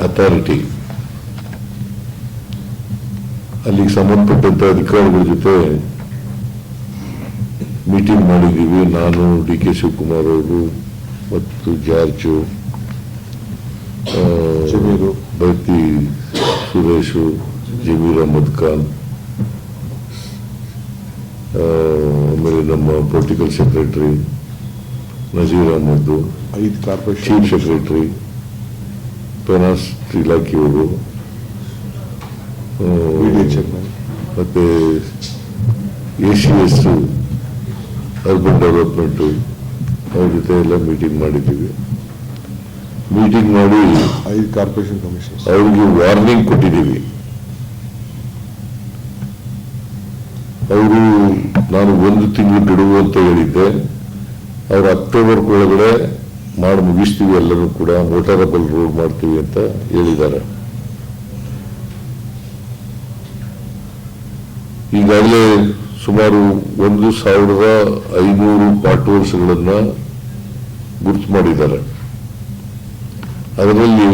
Authority ಅಲ್ಲಿಗೆ ಸಂಬಂಧಪಟ್ಟಂತ ಅಧಿಕಾರಿಗಳ ಜೊತೆ ಮೀಟಿಂಗ್ ಮಾಡಿದ್ದೀವಿ ನಾನು ಡಿ ಕೆ ಶಿವಕುಮಾರ್ ಅವರು ಮತ್ತು ಜಾರ್ಜು ಭಕ್ತಿ ಸುರೇಶ್ ಜಮೀರ್ ಅಹಮದ್ ಖಾನ್ ಆಮೇಲೆ ನಮ್ಮ political secretary Nazeer Ahmad chief secretary finance ಇಲಾಖೆಯವರು. ಮತ್ತೆ A C S urban development ಅವ್ರ ಜೊತೆ ಎಲ್ಲ ಮೀಟಿಂಗ್ ಮಾಡಿದ್ದೀವಿ. ಮೀಟಿಂಗ್ ಮಾಡಿ ಐದು ಕಾರ್ಪೊರೇಷನ್ ಕಮಿಷನ್ ಅವ್ರಿಗೆ ವಾರ್ನಿಂಗ್ ಕೊಟ್ಟಿದ್ದೀವಿ. ಅವರು ನಾನು ಒಂದು ತಿಂಗಳು ಬಿಡುವು ಅಂತ ಹೇಳಿದ್ದೆ. ಅವರು ಅಕ್ಟೋಬರ್ ಒಳಗಡೆ ಮಾಡಿ ಮುಗಿಸ್ತೀವಿ ಎಲ್ಲರೂ ಕೂಡ ಮೋಟಾರಬಲ್ ರೋಡ್ ಮಾಡ್ತೀವಿ ಅಂತ ಹೇಳಿದ್ದಾರೆ. ಈಗಾಗಲೇ ಸುಮಾರು ಒಂದು ಸಾವಿರದ ಐನೂರು ಪಾರ್ಟ್ವರ್ಸ್ಗಳನ್ನ ಗುರ್ತು ಮಾಡಿದ್ದಾರೆ. ಅದರಲ್ಲಿ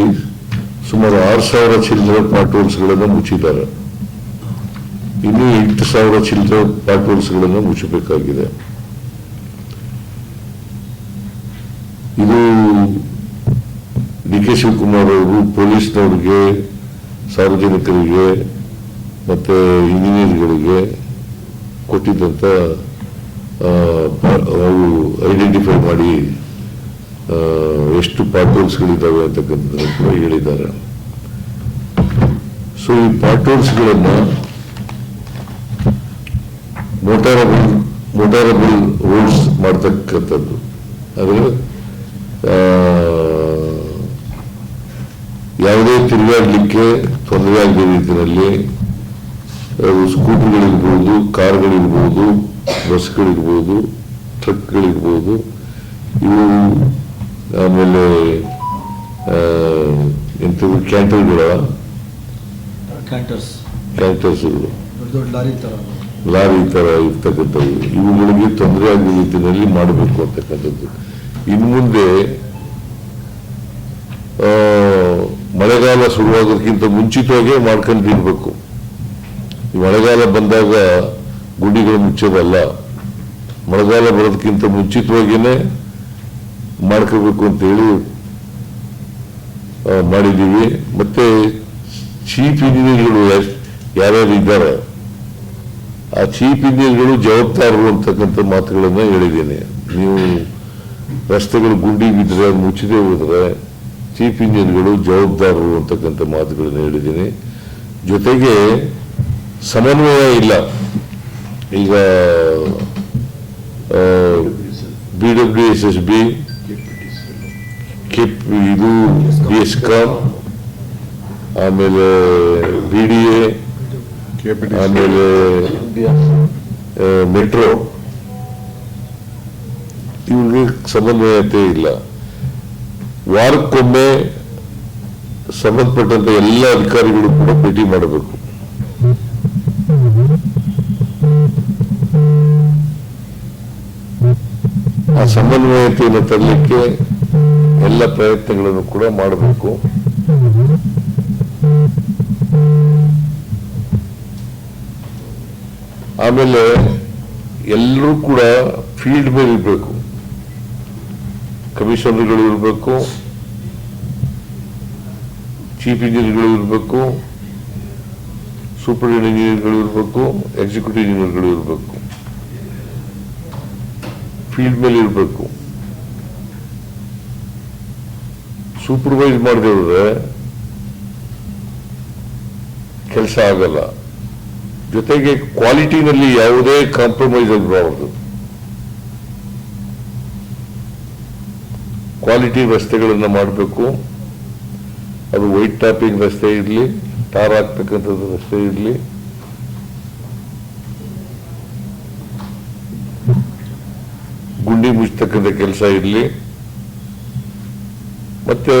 ಸುಮಾರು ಆರು ಸಾವಿರ ಚಿಲ್ಲರೆ ಪಾರ್ಟ್ವರ್ಸ್ಗಳನ್ನು ಮುಚ್ಚಿದ್ದಾರೆ. ಇನ್ನೂ ಎಂಟು ಸಾವಿರ ಚಿಲ್ಲರೆ ಪಾರ್ಟ್ವರ್ಸ್ಗಳನ್ನು ಮುಚ್ಚಬೇಕಾಗಿದೆ. ಕೆ. ಶಿವಕುಮಾರ್ ಅವರು ಪೊಲೀಸ್ನವ್ರಿಗೆ, ಸಾರ್ವಜನಿಕರಿಗೆ, ಮತ್ತು ಇಂಜಿನಿಯರ್ಗಳಿಗೆ ಕೊಟ್ಟಿದ್ದಂಥ ಅವು ಐಡೆಂಟಿಫೈ ಮಾಡಿ ಎಷ್ಟು ಪಾಟೋಲ್ಸ್ಗಳಿದ್ದಾವೆ ಅಂತಕ್ಕಂಥದ್ದು ಹೇಳಿದ್ದಾರೆ. ಸೊ ಈ ಪಾಟೋಲ್ಸ್ಗಳನ್ನು ಮೋಟಾರಬಲ್ ಮೋಟಾರಬಲ್ ರೋಡ್ಸ್ ಮಾಡ್ತಕ್ಕಂಥದ್ದು. ಅಂದರೆ ಆ, ಯಾವುದೇ ತಿರುಗಾಡಲಿಕ್ಕೆ ತೊಂದರೆ ಆಗದ ರೀತಿಯಲ್ಲಿ ಅದು ಸ್ಕೂಟರ್ಗಳಿರ್ಬೋದು ಕಾರ್ಗಳಿರ್ಬೋದು ಬಸ್ಗಳಿರ್ಬೋದು ಟ್ರಕ್ಗಳಿರ್ಬೋದು ಇವು ಆಮೇಲೆ ಎಂಥದ್ದು ಕ್ಯಾಂಟರ್ಗಳ? ಕ್ಯಾಂಟರ್ಸ್. ಕ್ಯಾಂಟರ್ಸ್ಗಳು. ಲಾರಿ ತರ. ಇರ್ತಕ್ಕಂಥವು ಇವುಗಳಿಗೆ ತೊಂದರೆ ಆಗದ ರೀತಿಯಲ್ಲಿ ಮಾಡಬೇಕು ಅಂತಕ್ಕಂಥದ್ದು. ಇನ್ನು ಮುಂದೆ ಶುರುವಾಗೋದಕ್ಕಿಂತ ಮುಂಚಿತವಾಗಿ ಮಾಡ್ಕೊಂಡಿರ್ಬೇಕು ಈ ಮಳೆಗಾಲ ಬಂದಾಗ ಗುಂಡಿಗಳು ಮುಚ್ಚೋದಲ್ಲ, ಮಳೆಗಾಲ ಬರೋದಕ್ಕಿಂತ ಮುಂಚಿತವಾಗಿಯೇ ಮಾಡ್ಕೋಬೇಕು ಅಂತೇಳಿ ಹೇಳಿ ಮಾಡಿದ್ದೀವಿ. ಮತ್ತೆ ಚೀಫ್ ಇಂಜಿನಿಯರ್ಗಳು ಯಾರ್ಯಾರು ಇದ್ದಾರೆ, ಆ ಚೀಫ್ ಇಂಜಿನಿಯರ್ಗಳು ಜವಾಬ್ದಾರರು ಅಂತಕ್ಕಂಥ ಮಾತುಗಳನ್ನ ಹೇಳಿದ್ದೀನಿ. ನೀವು ರಸ್ತೆಗಳು ಗುಂಡಿ ಬಿದ್ದರೆ ಮುಚ್ಚದೆ ಹೋದ್ರೆ ಚೀಫ್ ಇಂಜಿನಿಯರ್ಗಳು ಜವಾಬ್ದಾರರು ಅಂತಕ್ಕಂಥ ಮಾತುಗಳನ್ನು ಹೇಳಿದ್ದೀನಿ. ಜೊತೆಗೆ ಸಮನ್ವಯ ಇಲ್ಲ. ಈಗ B W S S B ಕೆಪ್ ಇದು ಬಿ ಎಸ್ ಆಮೇಲೆ ಬಿ ಡಿ ಎ ಆಮೇಲೆ ಮೆಟ್ರೋ ಇವ್ರಿಗೆ ಸಮನ್ವಯತೆ ಇಲ್ಲ. ವಾರಕ್ಕೊಮ್ಮೆ ಸಂಬಂಧಪಟ್ಟಂತ ಎಲ್ಲ ಅಧಿಕಾರಿಗಳು ಕೂಡ ಭೇಟಿ ಮಾಡಬೇಕು. ಆ ಸಮನ್ವಯತೆಯನ್ನು ತರಲಿಕ್ಕೆ ಎಲ್ಲ ಪ್ರಯತ್ನಗಳನ್ನು ಕೂಡ ಮಾಡಬೇಕು. ಆಮೇಲೆ ಎಲ್ಲರೂ ಕೂಡ ಫೀಲ್ಡ್ ಮೇಲೆ ಇರಬೇಕು. ಕಮಿಷನರ್ಗಳು ಇರಬೇಕು. ಚೀಫ್ ಇಂಜಿನಿಯರ್ಗಳು ಇರಬೇಕು, ಸೂಪರ್ ಇಂಜಿನಿಯರ್ಗಳು ಇರಬೇಕು, ಎಕ್ಸಿಕ್ಯೂಟಿವ್ ಇಂಜಿನಿಯರ್ಗಳು ಇರಬೇಕು. ಫೀಲ್ಡ್ ಮೇಲೆ ಇರಬೇಕು. ಸೂಪರ್ವೈಸ್ ಮಾಡದೆ ಕೆಲಸ ಆಗಲ್ಲ. ಜೊತೆಗೆ ಕ್ವಾಲಿಟಿನಲ್ಲಿ ಯಾವುದೇ ಕಾಂಪ್ರಮೈಸ್ ಆಗಬಾರದು ಕ್ವಾಲಿಟಿ ರಸ್ತೆಗಳನ್ನು ಮಾಡಬೇಕು. ಅದು ವೈಟ್ ಟಾಪಿಂಗ್ ರಸ್ತೆ ಇರಲಿ ಟಾರ್ ಹಾಕ್ತಕ್ಕಂಥದ್ದು ರಸ್ತೆ ಇರಲಿ. ಗುಂಡಿ ಮುಚ್ಚತಕ್ಕಂಥ ಕೆಲಸ ಇರಲಿ. ಮತ್ತೆ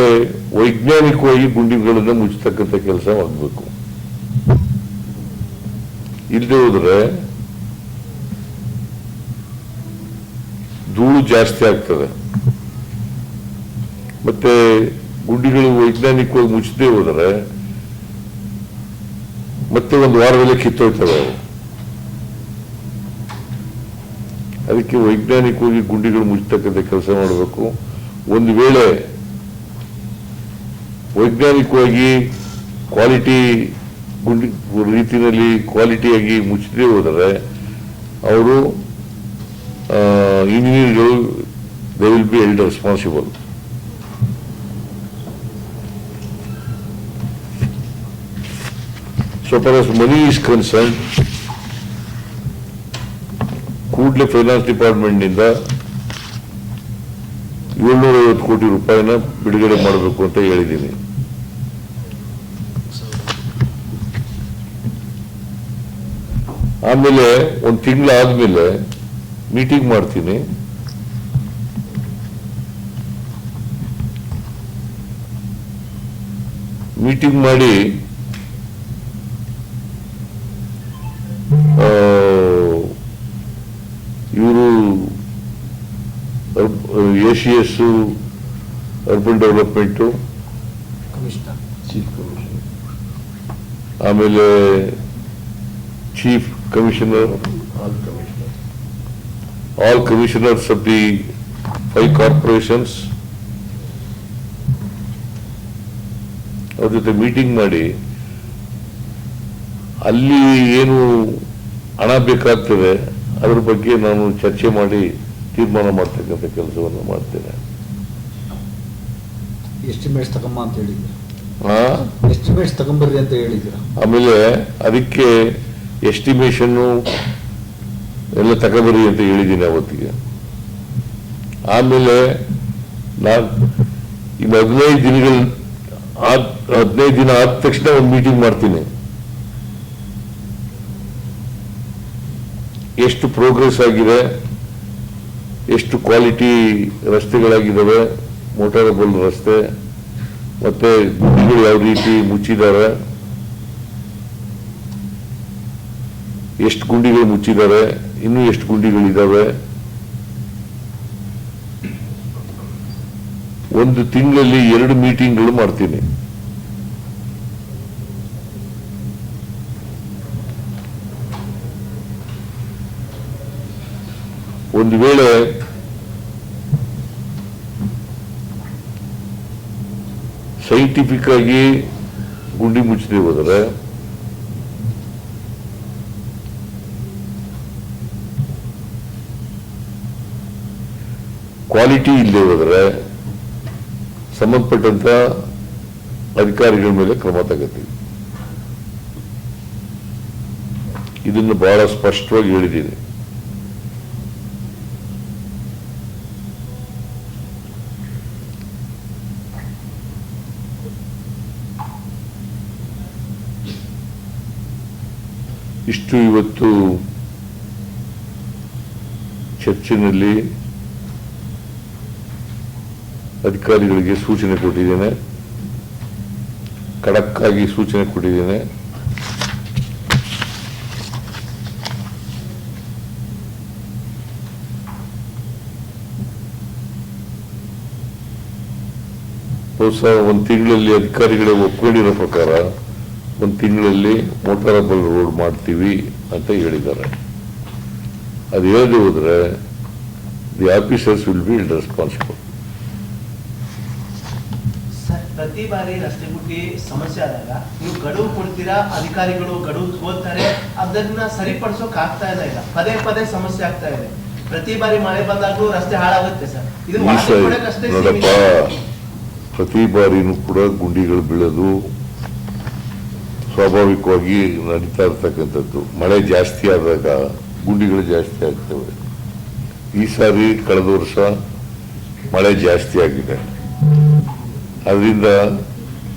ವೈಜ್ಞಾನಿಕವಾಗಿ ಗುಂಡಿಗಳನ್ನು ಮುಚ್ಚತಕ್ಕಂಥ ಕೆಲಸ ಆಗಬೇಕು ಇಲ್ಲದೆ ಹೋದ್ರೆ ಧೂಳು ಜಾಸ್ತಿ ಆಗ್ತದೆ. ಮತ್ತೆ ಗುಂಡಿಗಳು ವೈಜ್ಞಾನಿಕವಾಗಿ ಮುಚ್ಚದೇ ಹೋದರೆ ಮತ್ತೆ ಒಂದು ವಾರದಲ್ಲಿ ಕಿತ್ತೋಯ್ತವೆ ಅವು. ಅದಕ್ಕೆ ವೈಜ್ಞಾನಿಕವಾಗಿ ಗುಂಡಿಗಳು ಮುಚ್ಚತಕ್ಕಂಥ ಕೆಲಸ ಮಾಡಬೇಕು. ಒಂದು ವೇಳೆ ವೈಜ್ಞಾನಿಕವಾಗಿ ಕ್ವಾಲಿಟಿ ಗುಂಡಿ ರೀತಿಯಲ್ಲಿ ಕ್ವಾಲಿಟಿಯಾಗಿ ಮುಚ್ಚದೇ ಹೋದರೆ ಅವರು ಇಂಜಿನಿಯರ್ಗಳು they will be held responsible So far as money is concerned, ಕೂಡಲೇ ಫೈನಾನ್ಸ್ ಡಿಪಾರ್ಟ್ಮೆಂಟ್ನಿಂದ ಏಳ್ನೂರ ಐವತ್ತು ಕೋಟಿ ರೂಪಾಯಿನ ಬಿಡುಗಡೆ ಮಾಡಬೇಕು ಅಂತ ಹೇಳಿದ್ದೀನಿ. ಆಮೇಲೆ ಒಂದು ತಿಂಗಳಾದ್ಮೇಲೆ ಮೀಟಿಂಗ್ ಮಾಡ್ತೀನಿ. ಮೀಟಿಂಗ್ ಮಾಡಿ A C S urban development ಆಮೇಲೆ chief commissioner all commissioners of the five corporations ಅವ್ರ ಜೊತೆ ಮೀಟಿಂಗ್ ಮಾಡಿ. ಅಲ್ಲಿ ಏನು ಹಣ ಬೇಕಾಗ್ತದೆ ಅದ್ರ ಬಗ್ಗೆ ನಾನು ಚರ್ಚೆ ಮಾಡಿ. ತೀರ್ಮಾನ ಮಾಡ್ತಕ್ಕಂಥ ಕೆಲಸವನ್ನು ಮಾಡ್ತೇನೆ. ಎಸ್ಟಿಮೇಟ್ಸ್ ತಗೊಂಬ ಅಂತ ಹೇಳಿದ್ರು ಎಸ್ಟಿಮೇಟ್ಸ್ ತಗೊಂಬರ್ರಿ ಅಂತ ಹೇಳಿದ್ರು ಆಮೇಲೆ ಅದಕ್ಕೆ ಎಸ್ಟಿಮೇಷನ್ನು ಎಲ್ಲ ತಗೊಬರಿ ಅಂತ ಹೇಳಿದ್ದೀನಿ ಅವತ್ತಿಗೆ. ಆಮೇಲೆ ನಾನು ಈಗ ಹದಿನೈದು ದಿನಗಳ ಹದಿನೈದು ದಿನ ಆದ ತಕ್ಷಣ ಒಂದು ಮೀಟಿಂಗ್ ಮಾಡ್ತೀನಿ. ಎಷ್ಟು ಪ್ರೋಗ್ರೆಸ್ ಆಗಿದೆ ಎಷ್ಟು ಕ್ವಾಲಿಟಿ ರಸ್ತೆಗಳಾಗಿದ್ದಾವೆ ಮೋಟಾರಬಲ್ ರಸ್ತೆ, ಮತ್ತೆ ಗುಂಡಿಗಳು ಯಾವ ರೀತಿ ಮುಚ್ಚಿದ್ದಾರೆ ಎಷ್ಟು ಗುಂಡಿಗಳು ಮುಚ್ಚಿದ್ದಾರೆ ಇನ್ನೂ ಎಷ್ಟು ಗುಂಡಿಗಳಿದ್ದಾವೆ ಒಂದು ತಿಂಗಳಲ್ಲಿ ಎರಡು ಮೀಟಿಂಗ್ಗಳು ಮಾಡ್ತೀನಿ. ಒಂದು ವೇಳೆ ಸೈಂಟಿಫಿಕ್ ಆಗಿ ಗುಂಡಿ ಮುಚ್ಚದೆ ಹೋದರೆ ಕ್ವಾಲಿಟಿ ಇಲ್ಲದೆ ಹೋದರೆ ಸಂಬಂಧಪಟ್ಟಂತ ಅಧಿಕಾರಿಗಳ ಮೇಲೆ ಕ್ರಮ ತಗೋತೀವಿ. ಇದನ್ನು ಬಹಳ ಸ್ಪಷ್ಟವಾಗಿ ಹೇಳಿದ್ದೀನಿ. ಇಷ್ಟು ಇವತ್ತು ಚರ್ಚಿನಲ್ಲಿ ಅಧಿಕಾರಿಗಳಿಗೆ ಸೂಚನೆ ಕೊಟ್ಟಿದ್ದೇನೆ. ಖಡಕ್ ಆಗಿ ಸೂಚನೆ ಕೊಟ್ಟಿದ್ದೇನೆ. ಬಹುಶಃ ಒಂದು ತಿಂಗಳಲ್ಲಿ ಅಧಿಕಾರಿಗಳ ಒಪ್ಕೊಂಡಿರೋ ಪ್ರಕಾರ ಒಂದು ತಿಂಗಳಲ್ಲಿ ಮೋಟಾರಬಲ್ ರೋಡ್ ಮಾಡ್ತೀವಿ ಅಂತ ಹೇಳಿದ್ದಾರೆ. ಅದು ಹೇಳದೆ ಹೋದ್ರೆ the officers will be responsible ಪ್ರತಿ ಬಾರಿ ರಸ್ತೆ ಗುಡ್ಡಿ ಸಮಸ್ಯೆ ಆದಾಗ ನೀವು ಗಡುವು ಕೊಡ್ತೀರಾ? ಅಧಿಕಾರಿಗಳು ಗಡುವು ಓದ್ತಾರೆ ಅದನ್ನ ಸರಿಪಡಿಸೋಕ್ ಆಗ್ತಾ ಇಲ್ಲ ಇಲ್ಲ ಪದೇ ಪದೇ ಸಮಸ್ಯೆ ಆಗ್ತಾ ಇದೆ. ಪ್ರತಿ ಬಾರಿ ಮಳೆ ಬಂದಾಗಲೂ ರಸ್ತೆ ಹಾಳಾಗುತ್ತೆ ಸರ್. ಇದು ನೋಡಪ್ಪ. ಪ್ರತಿ ಬಾರಿನೂ ಕೂಡ ಗುಂಡಿಗಳು ಬೀಳೋದು ಸ್ವಾಭಾವಿಕವಾಗಿ ನಡೀತಾ ಇರ್ತಕ್ಕಂಥದ್ದು ಮಳೆ ಜಾಸ್ತಿ ಆದಾಗ ಗುಂಡಿಗಳು ಜಾಸ್ತಿ ಆಗ್ತವೆ. ಈ ಸಾರಿ ಕಳೆದ ವರ್ಷ ಮಳೆ ಜಾಸ್ತಿ ಆಗಿದೆ. ಅದರಿಂದ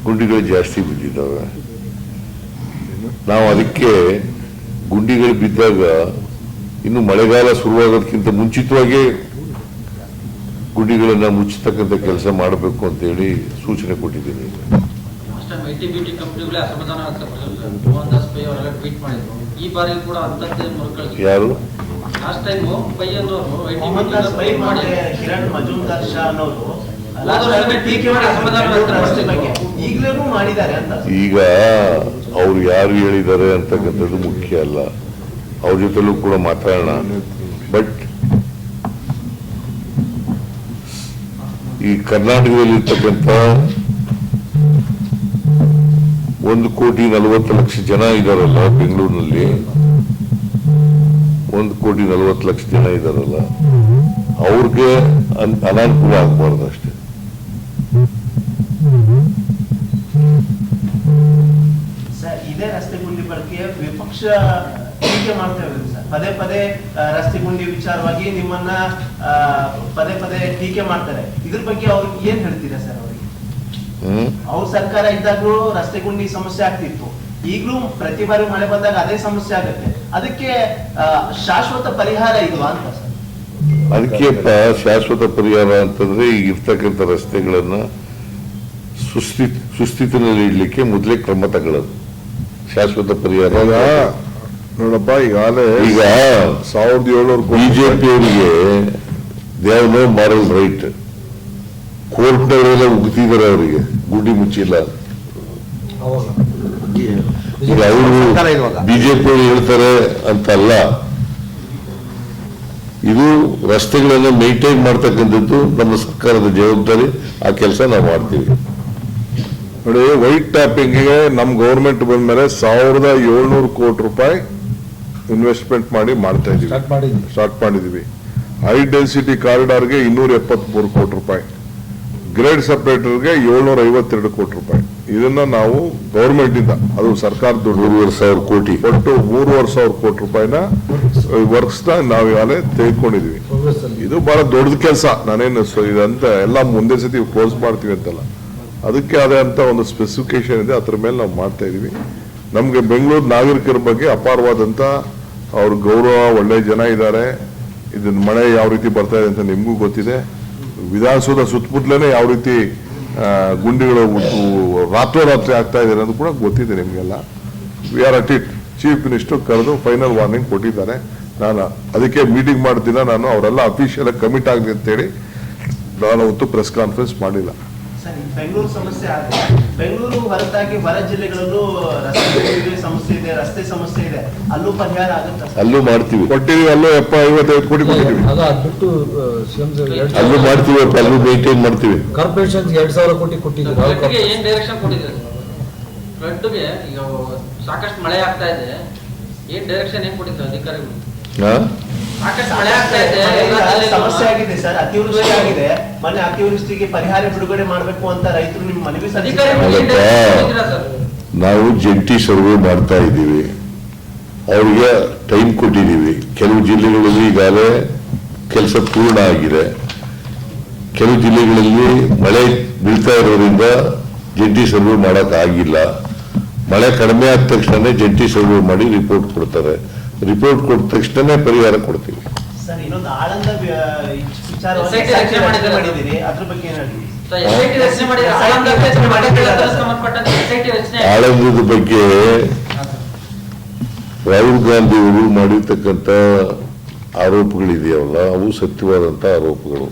ಗುಂಡಿಗಳು ಜಾಸ್ತಿ ಬಿದ್ದಿದ್ದಾವೆ. ನಾವು ಅದಕ್ಕೆ ಗುಂಡಿಗಳು ಬಿದ್ದಾಗ ಇನ್ನು ಮಳೆಗಾಲ ಶುರುವಾಗೋದಕ್ಕಿಂತ ಮುಂಚಿತವಾಗಿ ಗುಂಡಿಗಳನ್ನು ಮುಚ್ಚತಕ್ಕಂಥ ಕೆಲಸ ಮಾಡಬೇಕು ಅಂತೇಳಿ ಸೂಚನೆ ಕೊಟ್ಟಿದ್ದೀನಿ. Time I T B T ಕಂಪ್ನಿಗಳೇ ಅಸಮಾಧಾನ ಮೋಹನ್ ದಾಸ್ ಪೈ ಅವರೆಲ್ಲ ಟ್ವೀಟ್ ಮಾಡಿದ್ರು. ಈ ಬಾರಿ ಕೂಡ ಅಂತದ್ದೇ ಮರುಕಳಿಸಿದ್ರು. ಲಾಸ್ಟ್ ಟೈಮು ಮೊಹಮ್ಮದ್ ದಾಸ್ ಪೈ ಕಿರಣ್ ಮಜುಮ್ದಾರ್ ಶಾ ಅನ್ನೋರು. ಹೋದ ವರ್ಷವೇ ಟೀಕೆ ಮಾಡಿ ರಸ್ತೆ ವ್ಯಕ್ತಪಡಿಸಿದ್ರು. ಮಾಡಿದ್ದಾರೆ ಅಂತ. ಈಗ ಅವ್ರು ಯಾರು ಹೇಳಿದ್ದಾರೆ ಅಂತಕ್ಕಂಥದ್ದು ಮುಖ್ಯ ಅಲ್ಲ. ಅವ್ರ ಜೊತೆಲೂ ಕೂಡ ಮಾತಾಡೋಣ. ಬಟ್ ಈ ಕರ್ನಾಟಕದಲ್ಲಿರ್ತಕ್ಕಂಥ ಒಂದು ಕೋಟಿ ನಲವತ್ತು ಲಕ್ಷ ಜನ ಇದಾರಲ್ಲ ಬೆಂಗಳೂರಿನಲ್ಲಿ. ಒಂದು ಕೋಟಿ ನಲವತ್ತು ಲಕ್ಷ ಜನ ಇದಾರಲ್ಲ. ಅವ್ರಿಗೆ ಅನ್- ಅನಾನುಕೂಲ ಆಗಬಾರ್ದು ಅಷ್ಟೇ. ರಸ್ತೆ ಗುಂಡಿ ಬಳಕೆ ವಿಪಕ್ಷ ಟೀಕೆ ಮಾಡ್ತಾ ಸರ್. ಪದೇ ಪದೇ ರಸ್ತೆ ಗುಂಡಿ ವಿಚಾರವಾಗಿ ನಿಮ್ಮನ್ನ ಪದೇ ಪದೇ ಟೀಕೆ ಮಾಡ್ತಾರೆ. ಇದ್ರ ಬಗ್ಗೆ ಅವ್ರಿಗೆ ಏನ್ ಹೇಳ್ತೀರಾ ಸರ್? ಅವ್ರ ಸರ್ಕಾರ ಇದ್ದಾಗ್ಲೂ ರಸ್ತೆ ಗುಂಡಿ ಸಮಸ್ಯೆ ಆಗ್ತಿತ್ತು. ಈಗಲೂ ಪ್ರತಿ ಬಾರಿ ಮಳೆ ಬಂದಾಗ ಅದೇ ಸಮಸ್ಯೆ ಆಗುತ್ತೆ. ಅದಕ್ಕೆ ಆ, ಶಾಶ್ವತ ಪರಿಹಾರ ಇಲ್ವಾ ಅಂತ ಸರ್? ಅದಕ್ಕೆ ಶಾಶ್ವತ ಪರಿಹಾರ ಅಂತಂದ್ರೆ ಈಗ ಇರ್ತಕ್ಕಂಥ ರಸ್ತೆಗಳನ್ನ ಸುಸ್ಥಿತಿ ಸುಸ್ಥಿತಿನಲ್ಲಿ ಇಡ್ಲಿಕ್ಕೆ ಮೊದಲೇ ಕ್ರಮ ತಗೊಳ್ಳೋದು. ಶಾಶ್ವತ ಪರಿಹಾರ ಈಗ ನೋಡಪ್ಪ ಈಗಾಗಲೇ ಈಗ ಸಾವಿರದ ಏಳ್ನೂರು ಬಿಜೆಪಿ ಅವರಿಗೆ ದೇವ್ ನೋ ಮಾರಲ್ ರೈಟ್ ಕೋರ್ಟ್ನವರೆಲ್ಲ ಉಗ್ತಿದ್ದಾರೆ ಅವರಿಗೆ ಗುಡಿ ಮುಚ್ಚಿಲ್ಲ. ಅವರು. ಬಿಜೆಪಿ ಹೇಳ್ತಾರೆ ಅಂತಲ್ಲ. ಇದು ರಸ್ತೆಗಳನ್ನ ಮೇಂಟೈನ್ ಮಾಡ್ತಕ್ಕಂಥದ್ದು ನಮ್ಮ ಸರ್ಕಾರದ ಜವಾಬ್ದಾರಿ. ಆ ಕೆಲಸ ನಾವು ಮಾಡ್ತೀವಿ. ನೋಡಿ ವೈಟ್ ಟ್ಯಾಪಿಂಗ್ಗೆ ನಮ್ಮ ಗೌರ್ಮೆಂಟ್ ಬಂದ್ಮೇಲೆ ಸಾವಿರದ ಏಳ್ನೂರು ಕೋಟಿ ರೂಪಾಯಿ ಇನ್ವೆಸ್ಟ್ಮೆಂಟ್ ಮಾಡಿ ಮಾಡ್ತಾ ಇದೀವಿ. ಸ್ಟಾರ್ಟ್ ಮಾಡಿದ್ವಿ. ಸ್ಟಾರ್ಟ್ ಮಾಡಿದೀವಿ. ಹೈ ಡೆನ್ಸಿಟಿ ಕಾರಿಡಾರ್ಗೆ ಇನ್ನೂರ ಎಪ್ಪತ್ಮೂರು ಕೋಟಿ ರೂಪಾಯಿ. ಗ್ರೇಡ್ ಸಪ್ರೇಟರ್ಗೆ ಏಳ್ನೂರ ಐವತ್ತೆರಡು ಕೋಟಿ ರೂಪಾಯಿ. ಇದನ್ನ ನಾವು ಗೌರ್ಮೆಂಟ್ ಇಂದ ಅದು ಸರ್ಕಾರ ಮೂರುವರೆ ಸಾವಿರ ಕೋಟಿ. ಒಟ್ಟು ಮೂರುವರೆ ಸಾವಿರ ಕೋಟಿ ರೂಪಾಯಿನ ವರ್ಕ್ಸ್ನ ನಾವು ಈಗಾಗಲೇ ತೆಗೆದುಕೊಂಡಿದೀವಿ. ಇದು ಬಹಳ ದೊಡ್ಡದ ಕೆಲಸ. ನಾನೇನು ಇದಂತ ಎಲ್ಲ ಮುಂದೆ ಸತಿ ಕ್ಲೋಸ್ ಮಾಡ್ತೀವಿ ಅಂತಲ್ಲ. ಅದಕ್ಕೆ ಆದಂತ ಒಂದು ಸ್ಪೆಸಿಫಿಕೇಶನ್ ಇದೆ ಅದ್ರ ಮೇಲೆ ನಾವು ಮಾಡ್ತಾ ಇದೀವಿ. ನಮ್ಗೆ ಬೆಂಗಳೂರು ನಾಗರಿಕರ ಬಗ್ಗೆ ಅಪಾರವಾದಂತ ಅವ್ರ ಗೌರವ ಒಳ್ಳೆ ಜನ ಇದ್ದಾರೆ. ಇದನ್ನ ಮಳೆ ಯಾವ ರೀತಿ ಬರ್ತಾ ಇದೆ ಅಂತ ನಿಮಗೂ ಗೊತ್ತಿದೆ. ವಿಧಾನಸೌಧ ಸುತ್ತಮುತ್ತಲೇ ಯಾವ ರೀತಿ ಗುಂಡಿಗಳು ರಾತ್ರೋರಾತ್ರಿ ಆಗ್ತಾ ಇದೆ ಅನ್ನೋದು ಕೂಡ ಗೊತ್ತಿದೆ ನಿಮಗೆಲ್ಲ. We are at it chief minister ಕರೆದು ಫೈನಲ್ ವಾರ್ನಿಂಗ್ ಕೊಟ್ಟಿದ್ದಾರೆ. ನಾನು ಅದಕ್ಕೆ ಮೀಟಿಂಗ್ ಮಾಡ್ತಿಲ್ಲ. ನಾನು ಅವರೆಲ್ಲ ಅಫಿಷಿಯಲ್ ಕಮಿಟ್ ಆಗಲಿ ಅಂತೇಳಿ ನಾನು ಅವತ್ತು ಪ್ರೆಸ್ ಕಾನ್ಫರೆನ್ಸ್ ಮಾಡಿಲ್ಲ. ಸರ್ ಬೆಂಗಳೂರು ಸಮಸ್ಯೆ ಆದರೆ ಬೆಂಗಳೂರು ಹೊರತಾಗಿ ಹೊರ ಜಿಲ್ಲೆಗಳಲ್ಲೂ ರಸ್ತೆ ಸಮಸ್ಯೆ ಇದೆ ರಸ್ತೆ ಸಮಸ್ಯೆ ಇದೆ. ಅಲ್ಲೂ ಪರಿಹಾರ ಆಗುತ್ತೆ ಅಲ್ಲೂ ಮಾಡ್ತೀವಿ. ಕೊಟ್ಟಿವಿ ಅಲ್ಲೂ ಎಪ್ಪ ಐವತ್ತೈದು ಕೋಟಿ ಕೊಟ್ಟಿದ್ದೀವಿ. ಅದು ಅದ್ಬಿಟ್ಟು ಸಿಎಂ ಅಲ್ಲೂ ಮಾಡ್ತೀವಿ ಅಲ್ಲೂ ಮೇಂಟೈನ್ ಮಾಡ್ತೀವಿ. ಕಾರ್ಪೊರೇಷನ್ ಎರಡ್ ಸಾವಿರ ಕೋಟಿ ಕೊಟ್ಟಿದ್ದೀವಿ ಏನ್ ಡೈರೆಕ್ಷನ್ ಕೊಟ್ಟಿದ್ದೀರಿ? ಫ್ಲಡ್ಗೆ ಈಗ ಸಾಕಷ್ಟು ಮಳೆ ಆಗ್ತಾ ಇದೆ. ಏನ್ ಡೈರೆಕ್ಷನ್ ಏನ್ ಕೊಟ್ಟಿದ್ದಾರೆ ಅಧಿಕಾರಿಗಳು? ಸಮಸ್ಯೆ ಆಗಿದೆ ಸರ್. ಅತಿವೃಷ್ಟಿ ಆಗಿದೆ. ಮನೆ ಅತಿವೃಷ್ಟಿಗೆ ಪರಿಹಾರ ಬಿಡುಗಡೆ ಮಾಡಬೇಕು ಅಂತ ರೈತರು ನಿಮ್ ಮನವಿ ನಾವು ಜಂಟಿ ಸರ್ವೆ ಮಾಡ್ತಾ ಇದ್ದೀವಿ. ಅವರಿಗೆ ಟೈಮ್ ಕೊಟ್ಟಿದ್ದೀವಿ. ಕೆಲವು ಜಿಲ್ಲೆಗಳಲ್ಲಿ ಈಗಾಗಲೇ ಕೆಲಸ ಪೂರ್ಣ ಆಗಿದೆ. ಕೆಲವು ಜಿಲ್ಲೆಗಳಲ್ಲಿ ಮಳೆ ಬೀಳ್ತಾ ಇರೋದ್ರಿಂದ ಜಂಟಿ ಸರ್ವೆ ಮಾಡೋಕ್ಕಾಗಿಲ್ಲ ಆಗಿಲ್ಲ. ಮಳೆ ಕಡಿಮೆ ಆದ ತಕ್ಷಣ ಜಂಟಿ ಸರ್ವೆ ಮಾಡಿ ರಿಪೋರ್ಟ್ ಕೊಡ್ತಾರೆ. ರಿಪೋರ್ಟ್ ಕೊಟ್ಟ ತಕ್ಷಣ ಪರಿಹಾರ ಕೊಡ್ತೀವಿ. ಆಳಂದದ ಬಗ್ಗೆ ರಾಹುಲ್ ಗಾಂಧಿ ಅವರು ಮಾಡಿರ್ತಕ್ಕಂಥ ಆರೋಪಗಳಿದೆಯಲ್ಲ ಅವು ಸತ್ಯವಾದಂಥ ಆರೋಪಗಳು.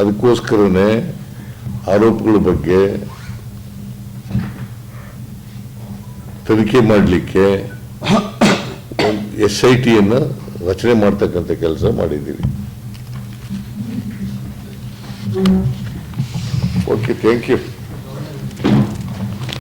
ಅದಕ್ಕೋಸ್ಕರನೇ ಆರೋಪಗಳ ಬಗ್ಗೆ ತನಿಖೆ ಮಾಡಲಿಕ್ಕೆ ಎಸ್ ಐ ಟಿಯನ್ನು ರಚನೆ ಮಾಡ್ತಕ್ಕಂಥ ಕೆಲಸ ಮಾಡಿದ್ದೀವಿ. Okay thank you